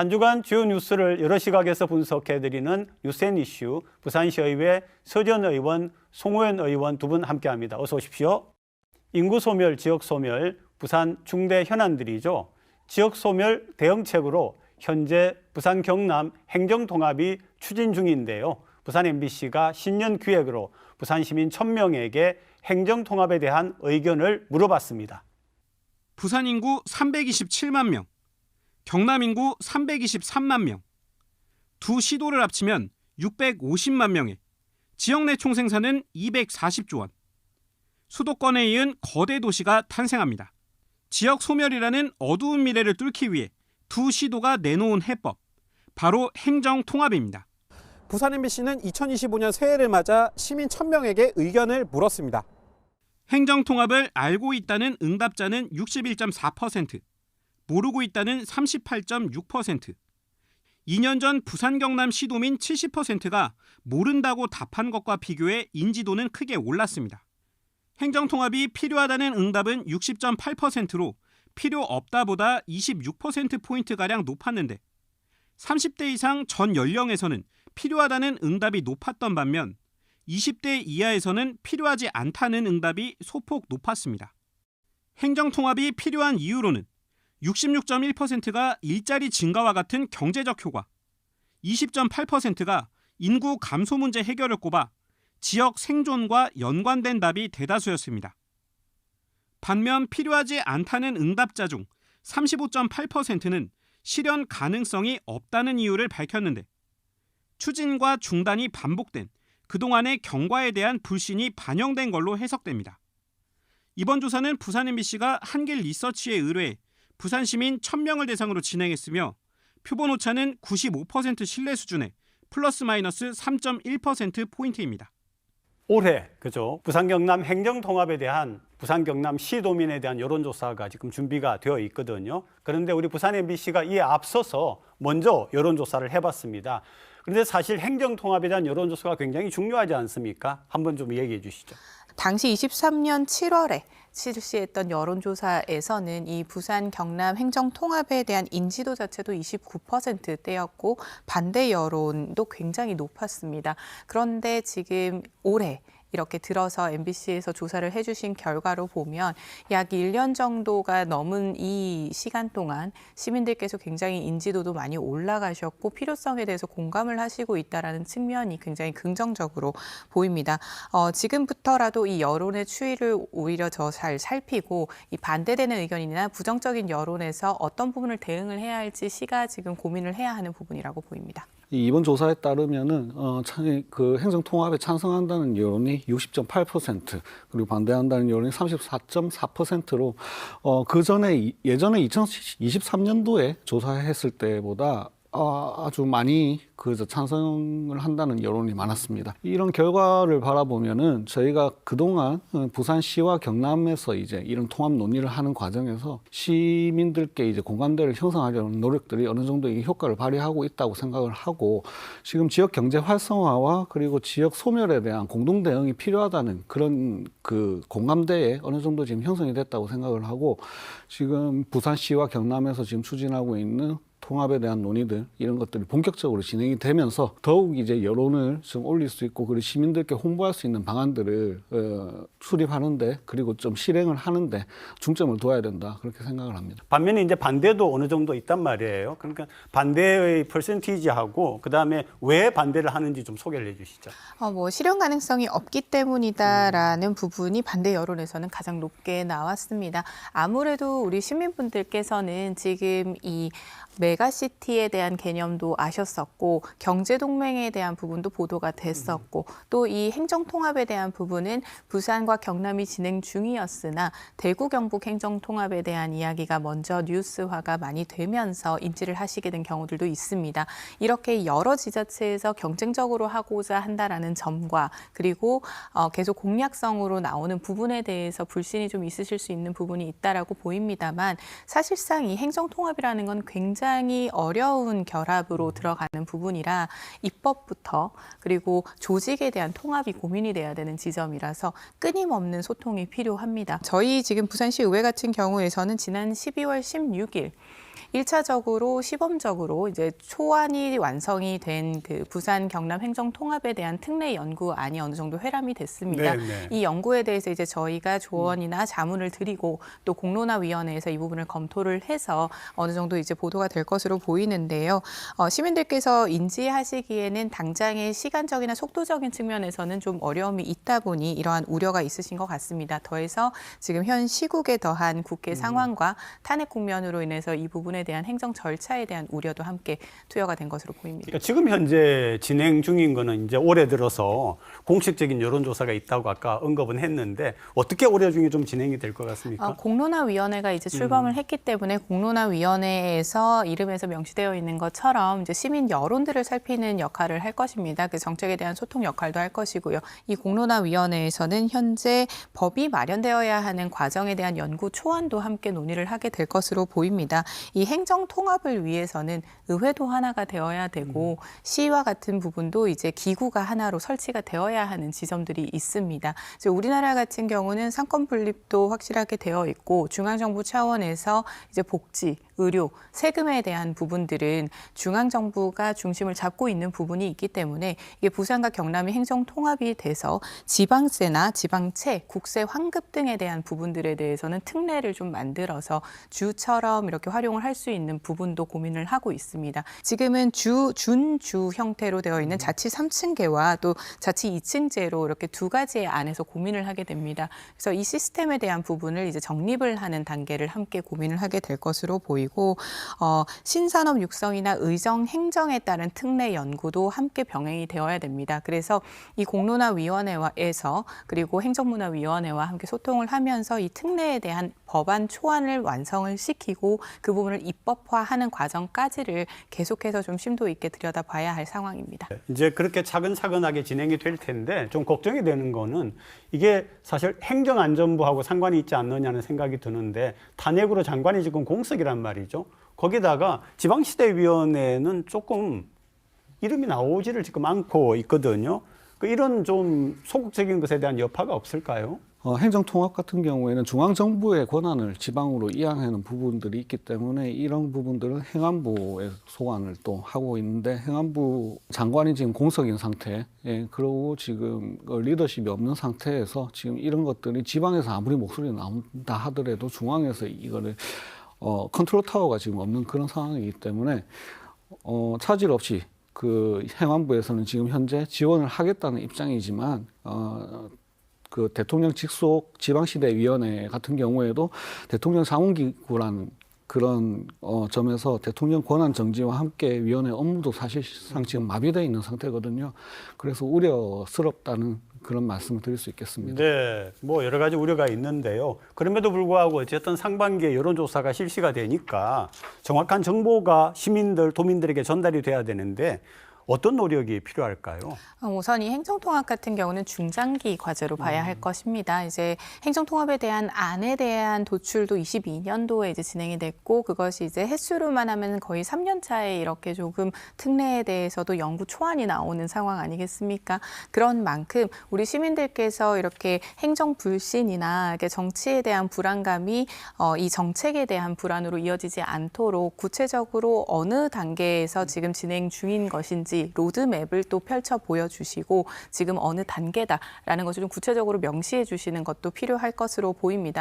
한 주간 주요 뉴스를 여러 시각에서 분석해드리는 뉴스앤 이슈 부산시의회 서전 의원, 송호연 의원 두 분 함께합니다. 어서 오십시오. 인구 소멸, 지역 소멸, 부산 중대 현안들이죠. 지역 소멸 대응책으로 현재 부산 경남 행정 통합이 추진 중인데요. 부산 MBC가 신년 기획으로 부산 시민 1000명에게 행정 통합에 대한 의견을 물어봤습니다. 부산 인구 327만 명, 경남 인구 323만 명, 두 시도를 합치면 650만 명의 지역 내 총생산은 240조 원. 수도권에 이은 거대 도시가 탄생합니다. 지역 소멸이라는 어두운 미래를 뚫기 위해 두 시도가 내놓은 해법, 바로 행정 통합입니다. 부산 MBC는 2025년 새해를 맞아 시민 1000명에게 의견을 물었습니다. 행정 통합을 알고 있다는 응답자는 61.4%, 모르고 있다는 38.6%. 2년 전 부산 경남 시도민 70%가 모른다고 답한 것과 비교해 인지도는 크게 올랐습니다. 행정 통합이 필요하다는 응답은 60.8%로 필요 없다보다 26% 포인트 가량 높았는데 30대 이상 전 연령에서는 필요하다는 응답이 높았던 반면 20대 이하에서는 필요하지 않다는 응답이 소폭 높았습니다. 행정 통합이 필요한 이유로는 66.1%가 일자리 증가와 같은 경제적 효과, 20.8%가 인구 감소 문제 해결을 꼽아 지역 생존과 연관된 답이 대다수였습니다. 반면 필요하지 않다는 응답자 중 35.8%는 실현 가능성이 없다는 이유를 밝혔는데 추진과 중단이 반복된 그동안의 경과에 대한 불신이 반영된 걸로 해석됩니다. 이번 조사는 부산 MBC가 한길 리서치에 의뢰해 부산 시민 1000명을 대상으로 진행했으며 표본 오차는 95% 신뢰 수준에 플러스 마이너스 3.1% 포인트입니다. 올해 그죠 부산 경남 행정 통합에 대한 부산 경남 시도민에 대한 여론조사가 지금 준비가 되어 있거든요. 그런데 우리 부산 MBC가 이에 앞서서 먼저 여론조사를 해봤습니다. 그런데 사실 행정 통합에 대한 여론조사가 굉장히 중요하지 않습니까? 한번 좀 얘기해 주시죠. 당시 23년 7월에 실시했던 여론조사에서는 이 부산 경남 행정 통합에 대한 인지도 자체도 29%대였고 반대 여론도 굉장히 높았습니다. 그런데 지금 올해 이렇게 들어서 MBC에서 조사를 해주신 결과로 보면 약 1년 정도가 넘은 이 시간 동안 시민들께서 굉장히 인지도도 많이 올라가셨고 필요성에 대해서 공감을 하시고 있다라는 측면이 굉장히 긍정적으로 보입니다. 어, 지금부터라도 이 여론의 추이를 오히려 더잘 살피고 이 반대되는 의견이나 부정적인 여론에서 어떤 부분을 대응을 해야 할지 시가 지금 고민을 해야 하는 부분이라고 보입니다. 이 이번 조사에 따르면은 어, 참, 그 행정 통합에 찬성한다는 여론이 60.8% 그리고 반대한다는 여론이 34.4%로 어, 그 전에 예전에 2023년도에 조사했을 때보다 아, 아주 많이 그 찬성을 한다는 여론이 많았습니다. 이런 결과를 바라보면은 저희가 그동안 어, 부산시와 경남에서 이제 이런 통합 논의를 하는 과정에서 시민들께 이제 공감대를 형성하려는 노력들이 어느 정도 이 효과를 발휘하고 있다고 생각을 하고 지금 지역 경제 활성화와 그리고 지역 소멸에 대한 공동 대응이 필요하다는 그런 그 공감대에 어느 정도 지금 형성이 됐다고 생각을 하고 지금 부산시와 경남에서 지금 추진하고 있는 통합에 대한 논의들 이런 것들이 본격적으로 진행이 되면서 더욱 이제 여론을 좀 올릴 수 있고 그리고 시민들께 홍보할 수 있는 방안들을 어, 수립하는데 그리고 좀 실행을 하는데 중점을 둬야 된다 그렇게 생각을 합니다. 반면에 이제 반대도 어느 정도 있단 말이에요. 그러니까 반대의 퍼센티지하고 그 다음에 왜 반대를 하는지 좀 소개를 해 주시죠. 어, 뭐 실현 가능성이 없기 때문이다라는 부분이 반대 여론에서는 가장 높게 나왔습니다. 아무래도 우리 시민분들께서는 지금 이 메가시티에 대한 개념도 아셨었고 경제 동맹에 대한 부분도 보도가 됐었고 또 이 행정 통합에 대한 부분은 부산과 경남이 진행 중이었으나 대구 경북 행정 통합에 대한 이야기가 먼저 뉴스화가 많이 되면서 인지를 하시게 된 경우들도 있습니다. 이렇게 여러 지자체에서 경쟁적으로 하고자 한다라는 점과 그리고 어, 계속 공약성으로 나오는 부분에 대해서 불신이 좀 있으실 수 있는 부분이 있다라고 보입니다만 사실상 이 행정 통합이라는 건 굉장 히 어려운 결합으로 들어가는 부분이라 입법부터 그리고 조직에 대한 통합이 고민이 돼야 되는 지점이라서 끊임없는 소통이 필요합니다. 저희 지금 부산시 의회 같은 경우에서는 지난 12월 16일 일차적으로 시범적으로 이제 초안이 완성이 된 그 부산 경남 행정 통합에 대한 특례 연구안이 어느 정도 회람이 됐습니다. 네, 네. 이 연구에 대해서 이제 저희가 조언이나 자문을 드리고 또 공론화위원회에서 이 부분을 검토를 해서 어느 정도 이제 보도가 될 것으로 보이는데요. 어, 시민들께서 인지하시기에는 당장의 시간적이나 속도적인 측면에서는 좀 어려움이 있다 보니 이러한 우려가 있으신 것 같습니다. 더해서 지금 현 시국에 더한 국회 상황과 탄핵 국면으로 인해서 이 부분에 대한 행정 절차에 대한 우려도 함께 투여가 된 것으로 보입니다. 그러니까 지금 현재 진행 중인 거는 이제 올해 들어서 공식적인 여론조사가 있다고 아까 언급은 했는데 어떻게 올해 중에 좀 진행이 될 것 같습니까? 어, 공론화위원회가 이제 출범을 했기 때문에 공론화위원회에서 이름에서 명시되어 있는 것처럼 이제 시민 여론들을 살피는 역할을 할 것입니다. 그 정책에 대한 소통 역할도 할 것이고요. 이 공론화위원회에서는 현재 법이 마련되어야 하는 과정에 대한 연구 초안도 함께 논의를 하게 될 것으로 보입니다. 이 행정 통합을 위해서는 의회도 하나가 되어야 되고 시와 같은 부분도 이제 기구가 하나로 설치가 되어야 하는 지점들이 있습니다. 이제 우리나라 같은 경우는 상권 분립도 확실하게 되어 있고 중앙 정부 차원에서 이제 복지, 의료, 세금에 대한 부분들은 중앙 정부가 중심을 잡고 있는 부분이 있기 때문에 이게 부산과 경남이 행정 통합이 돼서 지방세나 지방채, 국세 환급 등에 대한 부분들에 대해서는 특례를 좀 만들어서 주처럼 이렇게 활용을 할 수 있는 부분도 고민을 하고 있습니다. 지금은 주, 준주 형태로 되어 있는 자치 3층제와 또 자치 2층제로 이렇게 두 가지의 안에서 고민을 하게 됩니다. 그래서 이 시스템에 대한 부분을 이제 정립을 하는 단계를 함께 고민을 하게 될 것으로 보이고 어, 신산업 육성이나 의정 행정에 따른 특례 연구도 함께 병행이 되어야 됩니다. 그래서 이 공론화위원회에서 그리고 행정문화위원회와 함께 소통을 하면서 이 특례에 대한 법안 초안을 완성을 시키고 그 부분을 입법화하는 과정까지를 계속해서 좀 심도 있게 들여다봐야 할 상황입니다. 이제 그렇게 차근차근하게 진행이 될 텐데 좀 걱정이 되는 거는 이게 사실 행정안전부하고 상관이 있지 않느냐는 생각이 드는데 탄핵으로 장관이 지금 공석이란 말이 죠. 거기다가 지방시대위원회는 조금 이름이 나오지를 지금 않고 있거든요. 그 이런 좀 소극적인 것에 대한 여파가 없을까요? 어, 행정통합 같은 경우에는 중앙정부의 권한을 지방으로 이양하는 부분들이 있기 때문에 이런 부분들은 행안부의 소관을 또 하고 있는데 행안부 장관이 지금 공석인 상태, 예, 그러고 지금 그 리더십이 없는 상태에서 지금 이런 것들이 지방에서 아무리 목소리가 나온다 하더라도 중앙에서 이거를 어, 컨트롤 타워가 지금 없는 그런 상황이기 때문에 어, 차질 없이 그 행안부에서는 지금 현재 지원을 하겠다는 입장이지만 어, 그 대통령 직속 지방시대위원회 같은 경우에도 대통령 자문기구라는 그런 어, 점에서 대통령 권한 정지와 함께 위원회 업무도 사실상 지금 마비되어 있는 상태거든요. 그래서 우려스럽다는 그런 말씀을 드릴 수 있겠습니다. 네, 뭐 여러 가지 우려가 있는데요. 그럼에도 불구하고 어쨌든 상반기에 여론조사가 실시가 되니까 정확한 정보가 시민들, 도민들에게 전달이 돼야 되는데 어떤 노력이 필요할까요? 어, 우선 이 행정통합 같은 경우는 중장기 과제로 봐야 할 것입니다. 이제 행정통합에 대한 안에 대한 도출도 22년도에 이제 진행이 됐고 그것이 이제 횟수로만 하면 거의 3년 차에 이렇게 조금 특례에 대해서도 연구 초안이 나오는 상황 아니겠습니까? 그런 만큼 우리 시민들께서 이렇게 행정 불신이나 정치에 대한 불안감이 어, 이 정책에 대한 불안으로 이어지지 않도록 구체적으로 어느 단계에서 지금 진행 중인 것인 지 로드맵을 또 펼쳐 보여주시고 지금 어느 단계다라는 것을 좀 구체적으로 명시해 주시는 것도 필요할 것으로 보입니다.